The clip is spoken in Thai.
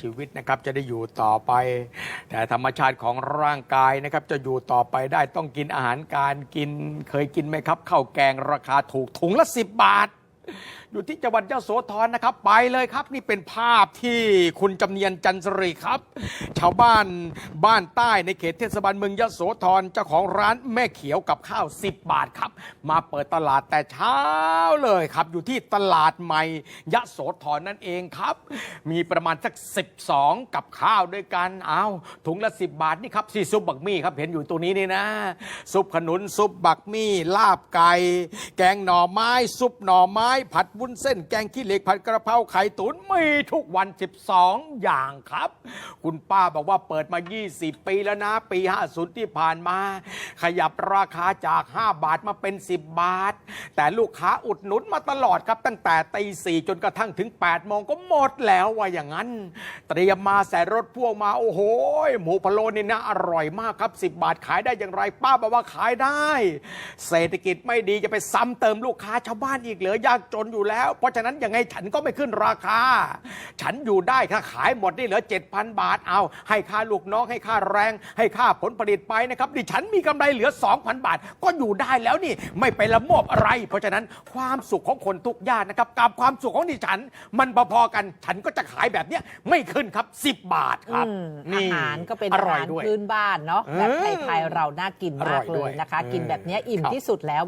ชีวิตนะครับจะได้อยู่ต่อไป แต่ธรรมชาติของร่างกายนะครับจะอยู่ต่อไปได้ต้องกินอาหารการกิน เคยกินไหมครับข้าวแกงราคาถูกถุงละ 10 บาท อยู่ที่จังหวัดยโสธรนะครับ ไปเลยครับ นี่เป็นภาพที่คุณจำเนียนจันทรีครับ ชาวบ้านบ้านใต้ในเขตเทศบาลเมืองยโสธรเจ้าของร้านแม่เขียวกับข้าว 10 บาทครับ มาเปิดตลาดแต่เช้าเลยครับ อยู่ที่ตลาดใหม่ยโสธรนั่นเองครับ มีประมาณสัก 12 กับข้าวด้วยกันเอาถุงละ 10 บาทนี่ครับซีซุปบักมี่ครับเห็นอยู่ตรงนี้นี่นะ ซุปขนุนซุปบักมี่ลาบไก่แกงหน่อไม้ ซุปหน่อไม้ผัดวุ้นเส้น แกงขี้เหล็กผัดกระเพราไข่ตุ๋นมีทุกวัน 12 อย่างครับ คุณป้าบอกว่าเปิดมา 20 ปีแล้วนะ ปี 50 ที่ผ่านมา ขยับราคาจาก 5 บาทมาเป็น 10 บาท แต่ลูกค้าอุดหนุนมาตลอดครับ ตั้งแต่ตีสี่จนกระทั่งถึง8โมงก็หมดแล้วว่าอย่างนั้น เตรียมมาใส่รถพ่วงมาโอ้โหหมูพะโล้นี่นะอร่อยมากครับ 10 บาทขายได้อย่างไร ป้าบอกว่าขายได้ เศรษฐกิจไม่ดีจะไปซ้ำเติมลูกค้าชาวบ้านอีกเหลือยากจนอยู่แล้ว เพราะฉะนั้นยังไงฉันก็ไม่ขึ้นราคา ฉันอยู่ได้ถ้าขายหมดนี่เหลือ 7,000 บาทเอา ให้ค่าลูกน้องให้ค่าแรง ให้ค่าผลผลิตไปนะครับดิฉันมีกำไรเหลือ 2,000 บาท ก็อยู่ได้แล้วนี่ไม่ไปละโมบอะไร เพราะฉะนั้นความสุขของคนทุกญาตินะครับกับความสุขของดิฉัน มันพอๆกันฉันก็จะขายแบบเนี้ยไม่ขึ้นครับ 10 บาทครับอืมนี่อาหารก็เป็นออาร่อยหารด้วยพื้นบ้านเนาะเออแบบไทยๆเราน่ากินอร่มาอกยเลด้วยยนะคะเออกินแบบเนี้ยอิ่มครับที่สุดแล้ว